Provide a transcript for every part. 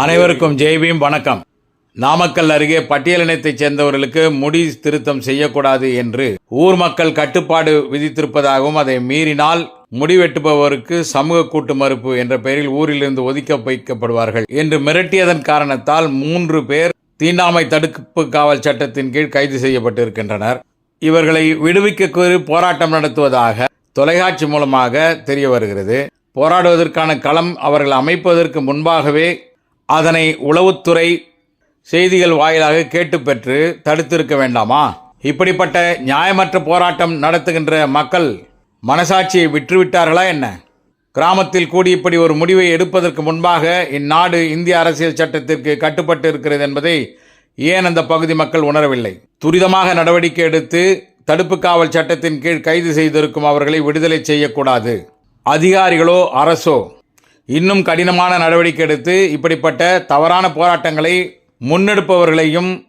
அனைவருக்கும் ஜெய்பீம் வணக்கம். நாமக்கல் அருகே பட்டியலினத்தைச் சேர்ந்தவர்களுக்கு முடி திருத்தம் செய்யக்கூடாது என்று ஊர் மக்கள் கட்டுப்பாடு விதித்திருப்பதாகவும் அதை மீறினால் முடி வெட்டுபவருக்கு சமூக கூட்டு மறுப்பு என்ற பெயரில் ஊரிலிருந்து ஒதுக்க வைக்கப்படுவார்கள் என்று மிரட்டியதன் காரணத்தால் மூன்று பேர் தீண்டாமை தடுப்பு காவல் சட்டத்தின் கீழ் கைது செய்யப்பட்டிருக்கின்றனர். இவர்களை விடுவிக்க கோரி போராட்டம் நடத்துவதாக தொலைக்காட்சி மூலமாக தெரிய வருகிறது போராடுவதற்கான களம் அவர்கள் அமைப்பதற்கு முன்பாகவே அதனை உளவுத்துறை செய்திகள் வாயிலாக கேட்டு பெற்று தடுத்திருக்க வேண்டாமா? இப்படிப்பட்ட நியாயமற்ற போராட்டம் நடத்துகின்ற மக்கள் மனசாட்சியை விற்றுவிட்டார்களா என்ன? கிராமத்தில் கூடி இப்படி ஒரு முடிவை எடுப்பதற்கு முன்பாக இந்நாடு இந்திய அரசியல் சட்டத்திற்கு கட்டுப்பட்டு இருக்கிறது என்பதை ஏன் அந்த பகுதி மக்கள் உணரவில்லை? துரிதமாக நடவடிக்கை எடுத்து தடுப்பு காவல் சட்டத்தின் கீழ் கைது செய்திருக்கும் அவர்களை விடுதலை செய்யக்கூடாது. அதிகாரிகளோ அரசோ இன்னும் கடினமான நடவடிக்கை எடுத்து இப்படிப்பட்ட தவறான போராட்டங்களை முன்னெடுப்பவர்களையும்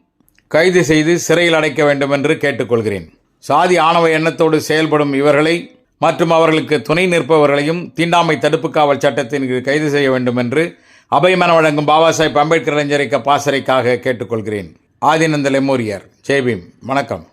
கைது செய்து சிறையில் அடைக்க வேண்டும் என்று கேட்டுக்கொள்கிறேன். சாதி ஆணவ எண்ணத்தோடு செயல்படும் இவர்களை மற்றும் அவர்களுக்கு துணை நிற்பவர்களையும் தீண்டாமை தடுப்பு காவல் சட்டத்தின் கீழ் கைது செய்ய வேண்டும் என்று அபயமன வழங்கும் பாபா சாஹிப் அம்பேத்கர் இளைஞரிக்க பாசறைக்காக கேட்டுக்கொள்கிறேன். ஆதிநந்த லெமோரியர். ஜெய்பீம் வணக்கம்.